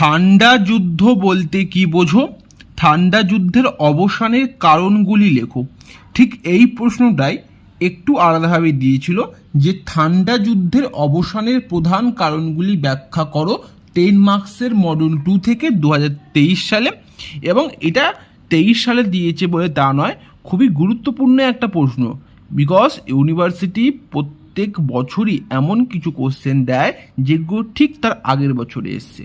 ঠান্ডা যুদ্ধ বলতে কি বোঝো? ঠান্ডা যুদ্ধের অবসানের কারণগুলি লেখো। ঠিক এই প্রশ্নটাই একটু আলাদাভাবে দিয়েছিল যে ঠান্ডা যুদ্ধের অবসানের প্রধান কারণগুলি ব্যাখ্যা করো টেন মার্কসের মডেল টু থেকে দু হাজার তেইশ সালে এবং এটা তেইশ সালে দিয়েছে বলে তা নয়, খুবই গুরুত্বপূর্ণ একটা প্রশ্ন। বিকজ ইউনিভার্সিটি প্রত্যেক বছরই এমন কিছু কোশ্চেন দেয় যেগুলো ঠিক তার আগের বছরে এসছে।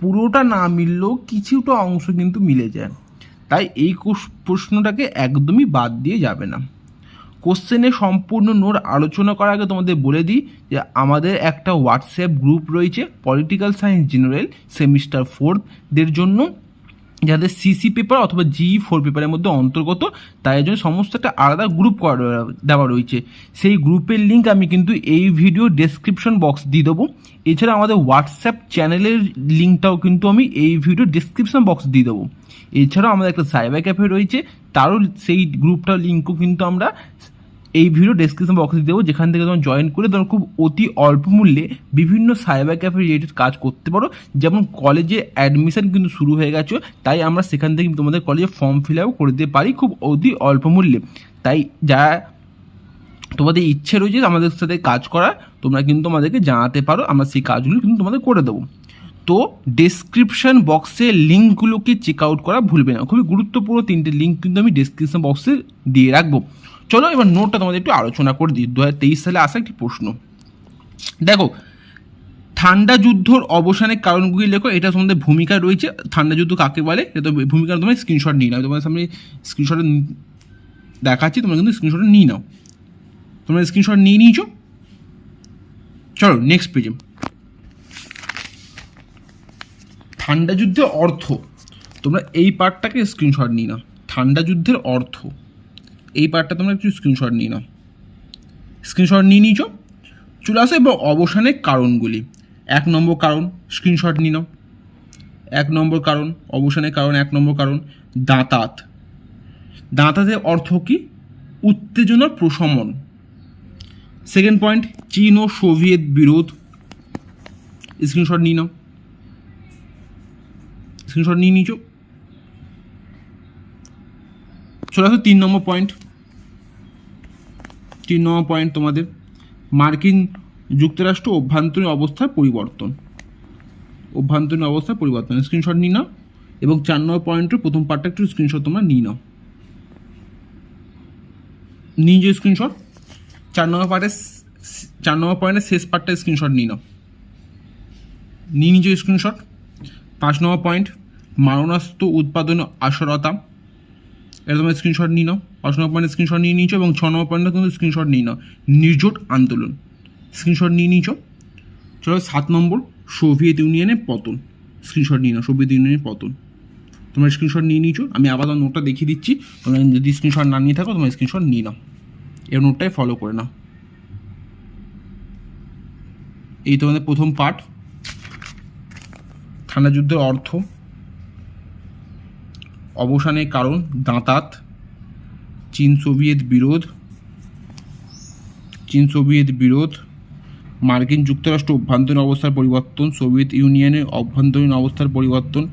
পুরোটা না মিললেও কিছুটা অংশ কিন্তু মিলে যায়। তাই এই প্রশ্নটাকে একদমই বাদ দিয়ে যাবে না। কোশ্চেনে সম্পূর্ণ নোট আলোচনা করার আগে তোমাদের বলে দিই যে আমাদের একটা হোয়াটসঅ্যাপ গ্রুপ রয়েছে পলিটিক্যাল সায়েন্স জেনারেল সেমিস্টার ফোর্থদের জন্য। যাদের সিসি পেপার অথবা জি ফোর পেপারের মধ্যে অন্তর্গত, তাই জন্য সমস্ত একটা আলাদা গ্রুপ করা দেওয়া রয়েছে। সেই গ্রুপের লিঙ্ক আমি কিন্তু এই ভিডিও ডেসক্রিপশন বক্স দিয়ে দেবো। এছাড়া আমাদের হোয়াটসঅ্যাপ চ্যানেলের লিঙ্কটাও কিন্তু আমি এই ভিডিও ডেসক্রিপশন বক্স দিয়ে দেবো। এছাড়াও আমাদের একটা সাইবার ক্যাফে রয়েছে, তারও সেই গ্রুপটার লিঙ্কও কিন্তু আমরা এই ভিডিও ডেসক্রিপশন বক্সে দেবো, যেখান থেকে তোমার জয়েন করে তোমার খুব অতি অল্প মূল্যে বিভিন্ন সাইবার ক্যাফে রিলেটেড কাজ করতে পারো। যেমন কলেজে অ্যাডমিশন কিন্তু শুরু হয়ে গেছে, তাই আমরা সেখান থেকে তোমাদের কলেজে ফর্ম ফিল আপ করে দিতে পারি খুব অতি অল্প মূল্যে। তাই যারা তোমাদের ইচ্ছে রয়েছে আমাদের সাথে কাজ করার, তোমরা কিন্তু আমাদেরকে জানাতে পারো, আমরা সেই কাজগুলো কিন্তু তোমাদের করে দেবো। তো ডেসক্রিপশন বক্সে লিঙ্কগুলোকে চেক আউট করা ভুলবে না। খুবই গুরুত্বপূর্ণ তিনটে লিঙ্ক কিন্তু আমি ডেসক্রিপশন বক্সে দিয়ে রাখব। চলো এবার নোটটা তোমাদের একটু আলোচনা করে দিই। দু হাজার তেইশ সালে আসা একটি প্রশ্ন। দেখো, ঠান্ডা যুদ্ধর অবসানের কারণগুলি লেখো, এটা তোমাদের ভূমিকা রয়েছে। ঠান্ডা যুদ্ধ কাকে বলে? এটা তো ভূমিকা তোমার স্ক্রিনশট নিয়ে নাও। তোমার সামনে স্ক্রিনশট দেখাচ্ছি, তোমরা কিন্তু স্ক্রিনশট নিয়ে নাও। তোমরা স্ক্রিনশট নিয়ে নিয়েছো? চলো নেক্সট পেজে ঠান্ডা যুদ্ধের অর্থ, তোমরা এই পার্টটাকে স্ক্রিনশট নিয়ে নাও। ঠান্ডা যুদ্ধের অর্থ। এই পার্টটা তোমরা একটু স্ক্রিনশট নিয়ে নাও। স্ক্রিনশট নিয়ে নিয়েছো। চলে আসো এবং অবসানের কারণগুলি। এক নম্বর কারণ স্ক্রিনশট নিয়ে নাও। এক নম্বর কারণ, অবসানের কারণ, এক নম্বর কারণ, দাঁতাত। দাঁতাতের অর্থ কি? উত্তেজনার প্রশমন। সেকেন্ড পয়েন্ট চীন ও সোভিয়েত বিরোধ। স্ক্রিনশট নিয়ে নাও। স্ক্রিনশট নিয়ে নিচো চলে আসো, তিন নম্বর পয়েন্ট তিন নম্বর পয়েন্ট তোমাদের। মার্কিন যুক্তরাষ্ট্র অভ্যন্তরীণ অবস্থার পরিবর্তন। অভ্যন্তরীণ অবস্থার পরিবর্তন। স্ক্রিনশট নিয়ে নাও এবং চার নম্বর পয়েন্টের প্রথম পার্টটা একটু স্ক্রিনশট তোমরা নিয়ে নাও। নিয়ে যে স্ক্রিনশট চার নম্বর পার্টের চার নম্বর পয়েন্টের শেষ পার্টটা স্ক্রিনশট নিয়ে নাও। নিয়ে নিচে স্ক্রিনশট পাঁচ নম্বর পয়েন্ট মারণাস্ত্র উৎপাদন আসরতা। এটা তোমার স্ক্রিনশট নিয়ে নাও। পাঁচ নম্বর পয়েন্টের স্ক্রিনশট নিয়ে নিয়েছো এবং ছ নম্বর পয়েন্টটা কিন্তু স্ক্রিনশট নিয়ে নাও। নির্জোট আন্দোলন। স্ক্রিনশট নিয়ে নিয়েছো। চলো সাত নম্বর, সোভিয়েত ইউনিয়নের পতন। স্ক্রিনশট নিয়ে নাও, সোভিয়েত ইউনিয়নের পতন। তোমার স্ক্রিনশট নিয়ে নিয়েছো। আমি আবার নোটটা দেখিয়ে দিচ্ছি। তোমরা যদি স্ক্রিনশট না নিয়ে থাকো, তোমার স্ক্রিনশট নিয়ে নাও। এর নোটটাই ফলো করে নাও। এই তোমাদের প্রথম পার্ট ঠান্ডা যুদ্ধের অর্থ। অবসানের কারণ দাঁতাত, চীন সোভিয়েত বিরোধ, চীন সোভিয়েত বিরোধ, মার্কিন যুক্তরাষ্ট্র অভ্যন্তরীণ অবস্থার পরিবর্তন, সোভিয়েত ইউনিয়নের অভ্যন্তরীণ অবস্থার পরিবর্তন।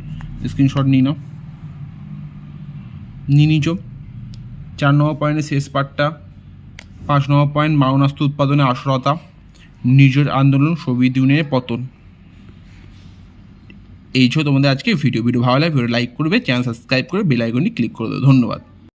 স্ক্রিনশট নিয়ে নাও। নিয়ে চার নম্বর পয়েন্টের শেষ পার্টটা পাঁচ নম্বর পয়েন্ট মারণাস্ত্র উৎপাদনে আসরতা নিজের আন্দোলন, সোভিয়েত ইউনিয়নের পতন। এই ছিল তোমাদের আজকে ভিডিও। ভিডিও ভালো লাগে ভিডিও লাইক করবে চ্যানেল সাবস্ক্রাইব করে বেল আইকনটি ক্লিক করে দেবে ধন্যবাদ।